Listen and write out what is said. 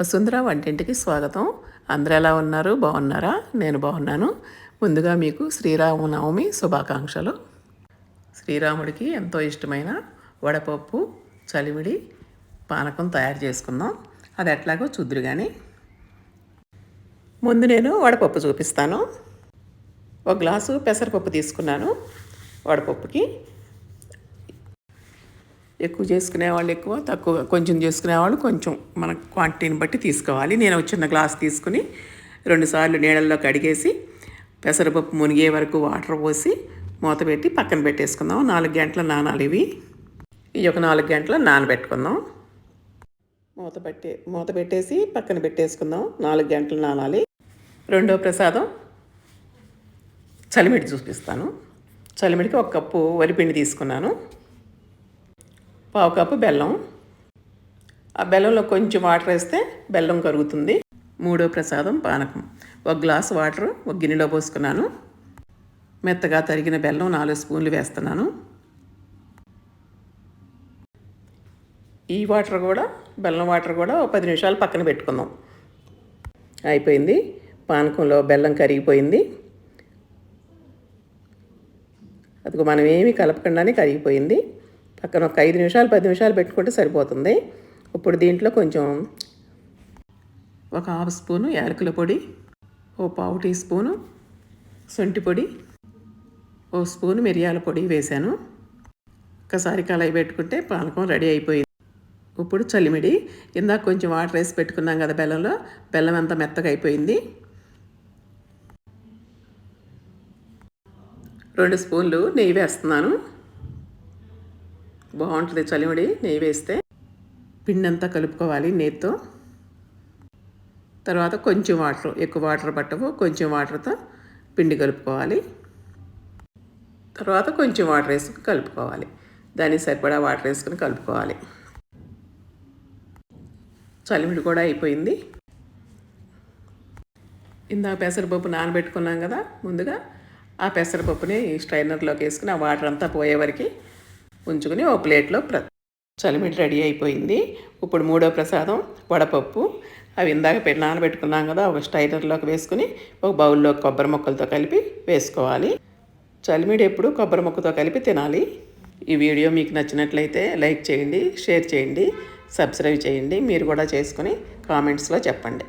వసుంధర వంటింటికి స్వాగతం. అందరూ ఎలా ఉన్నారు? బాగున్నారా? నేను బాగున్నాను. ముందుగా మీకు శ్రీరామనవమి శుభాకాంక్షలు. శ్రీరాముడికి ఎంతో ఇష్టమైన వడపప్పు చలివిడి పానకం తయారు చేసుకుందాం. అది ఎట్లాగో చూద్దురు కానీ ముందు నేను వడపప్పు చూపిస్తాను. ఒక గ్లాసు పెసరపప్పు తీసుకున్నాను వడపప్పుకి. ఎక్కువ చేసుకునే వాళ్ళు ఎక్కువ తక్కువ కొంచెం చేసుకునే వాళ్ళు కొంచెం మన క్వాంటిటీని బట్టి తీసుకోవాలి. నేను చిన్న గ్లాస్ తీసుకుని రెండుసార్లు నీళ్ళల్లో కడిగేసి పెసరపప్పు మునిగే వరకు వాటర్ పోసి మూత పెట్టి పక్కన పెట్టేసుకుందాం. నాలుగు గంటల నానాలి ఇవి. ఈ ఒక నాలుగు గంటల నానబెట్టుకుందాం. మూత పెట్టి మూత పెట్టేసి పక్కన పెట్టేసుకుందాం. నాలుగు గంటలు నానాలి రెండో ప్రసాదం. చలిమిడి చూపిస్తాను. చలిమిడికి ఒక కప్పు వరిపిండి తీసుకున్నాను. పావు కప్పు బెల్లం. ఆ బెల్లంలో కొంచెం వాటర్ వేస్తే బెల్లం కరుగుతుంది. మూడో ప్రసాదం పానకం. ఒక గ్లాస్ వాటర్ ఒక గిన్నెలో పోసుకున్నాను. మెత్తగా తరిగిన బెల్లం నాలుగు స్పూన్లు వేస్తున్నాను. ఈ వాటర్ కూడా బెల్లం వాటర్ కూడా ఒక పది నిమిషాలు పక్కన పెట్టుకుందాం. అయిపోయింది. పానకంలో బెల్లం కరిగిపోయింది. అదిగో మనం ఏమీ కలపకుండానే కరిగిపోయింది. పక్కన ఒక ఐదు నిమిషాలు పది నిమిషాలు పెట్టుకుంటే సరిపోతుంది. ఇప్పుడు దీంట్లో కొంచెం ఒక హాఫ్ స్పూను యాలకుల పొడి ఓ పావు టీ స్పూను సొంటి పొడి ఓ స్పూను మిరియాల పొడి వేశాను. ఒకసారి కలయి పెట్టుకుంటే పానకం రెడీ అయిపోయింది. ఇప్పుడు చలిమిడి. ఇందాక కొంచెం వాటర్ వేసి పెట్టుకున్నాం కదా బెల్లంలో. బెల్లం అంతా మెత్తగా అయిపోయింది. రెండు స్పూన్లు నెయ్యి వేస్తున్నాను. బాగుంటుంది చలిమిడి నెయ్యి వేస్తే. పిండి అంతా కలుపుకోవాలి నెయ్యితో. తర్వాత కొంచెం వాటర్ ఎక్కువ వాటర్ పట్టవు కొంచెం వాటర్తో పిండి కలుపుకోవాలి. తర్వాత కొంచెం వాటర్ వేసుకుని కలుపుకోవాలి. దానికి సరిపడా వాటర్ వేసుకుని కలుపుకోవాలి. చలిమిడి కూడా అయిపోయింది. ఇందాక పెసరపప్పు నానబెట్టుకున్నాం కదా ముందుగా ఆ పెసరపప్పుని స్ట్రైనర్లోకి వేసుకుని ఆ వాటర్ అంతా పోయే వరకు ఉంచుకుని ఒక ప్లేట్లో ప్ర చలిమిడి రెడీ అయిపోయింది. ఇప్పుడు మూడో ప్రసాదం వడపప్పు. అవి ఇందాక నానబెట్టుకున్నాం కదా ఒక స్టైలర్లోకి వేసుకుని ఒక బౌల్లో కొబ్బరి ముక్కలతో కలిపి వేసుకోవాలి. చలిమిడి ఎప్పుడు కొబ్బరి ముక్కతో కలిపి తినాలి. ఈ వీడియో మీకు నచ్చినట్లయితే లైక్ చేయండి షేర్ చేయండి సబ్స్క్రైబ్ చేయండి. మీరు కూడా చేసుకుని కామెంట్స్లో చెప్పండి.